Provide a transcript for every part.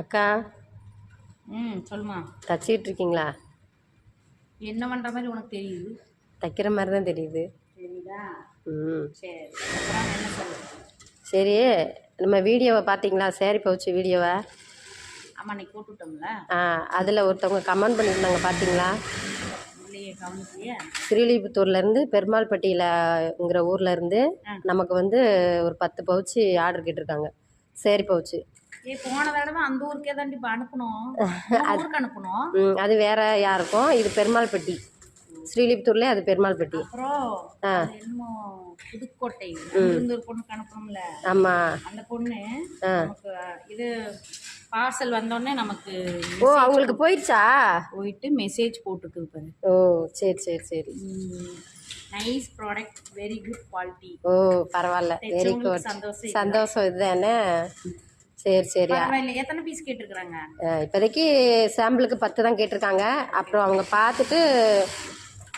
அக்கா. ம் சொல்லுமா. தச்சிக்கிட்டு இருக்கீங்களா என்ன பண்ணுற மாதிரி உனக்கு தெரியுது? தைக்கிற மாதிரி தான் தெரியுது. தெரியுதா? ம். சரி அப்புறம் என்ன சொல்லு? சரி நம்ம வீடியோவை பார்த்தீங்களா? சேரி பவுச்சு வீடியோவை? ஆமாம் நீ போட்டுவிட்டோம்ல ஆ அதில் ஒருத்தவங்க கமெண்ட் பண்ணியிருந்தாங்க பார்த்தீங்களா? இல்லையே கவனிக்கலையே. ஸ்ரீலிபுத்தூர்லேருந்து பெருமாள்பட்டியிலங்கிற ஊர்ல இருந்து நமக்கு வந்து ஒரு பத்து பவுச்சு ஆர்டர் கேட்டிருக்காங்க. சேரி பவுச்சு. போன தடவை அந்த ஊருக்கே தாண்டி அனுப்பணும் ஊருக்கு அனுப்பணும் அது வேற யாருக்கும் இது பெருமாள்பட்டி. ஸ்ரீலிபுத்தூர்லேயே அது பெருமாள்பட்டி. புதுக்கோட்டை. பொண்ணுக்கு அனுப்பணும்ல ஆமாம் அந்த பொண்ணு இது பார்சல் வந்தோடனே நமக்கு ஓ அவங்களுக்கு போயிடுச்சா? போயிட்டு மெசேஜ் போட்டுருக்குது பாரு. ஓ சரி சரி சரி. Nice product very good quality ஓ பரவாயில்ல. வெரி குட் சந்தோஷம். சந்தோஷம் இதுதானே? சரி சரி. பரவாயில்ல எத்தனை பீஸ் கேட்டிருக்கிறாங்க? அஹ் இப்போதைக்கு சாம்பிளுக்கு பத்து தான் கேட்டிருக்காங்க. அப்புறம் அவங்க பார்த்துட்டு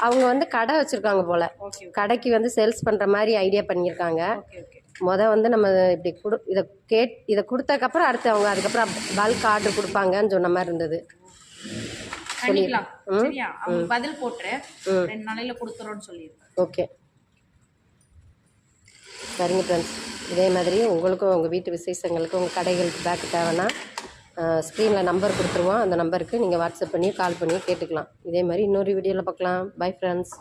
அவங்க வந்து கடை வச்சுருக்காங்க போல். ஓகே கடைக்கு வந்து சேல்ஸ் பண்ணுற மாதிரி ஐடியா பண்ணியிருக்காங்க. Okay okay. முத வந்து நம்ம இப்படி கொடு இதை கேட் இதை கொடுத்ததுக்கப்புறம் அடுத்து அவங்க அதுக்கப்புறம் பல்க் ஆர்டர் கொடுப்பாங்கன்னு சொன்ன மாதிரி இருந்தது. பண்ணிக்கலாம் சரியா? அவங்க பதில் போட்டுரு. ரெண்டு நாளையில கொடுத்துறோம்னு சொல்லியிருக்கேன் ஓகே. சரிங்க ஃப்ரெண்ட்ஸ் இதே மாதிரி உங்களுக்கும் உங்கள் வீட்டு விசேஷங்களுக்கு உங்கள் கடைகளுக்கு பேக்கு தேவைன்னா ஸ்க்ரீனில் நம்பர் கொடுத்துருவோம். அந்த நம்பருக்கு நீங்கள் வாட்ஸ்அப் பண்ணி கால் பண்ணி கேட்டுக்கலாம். இதே மாதிரி இன்னொரு வீடியோவில் பார்க்கலாம். Bye friends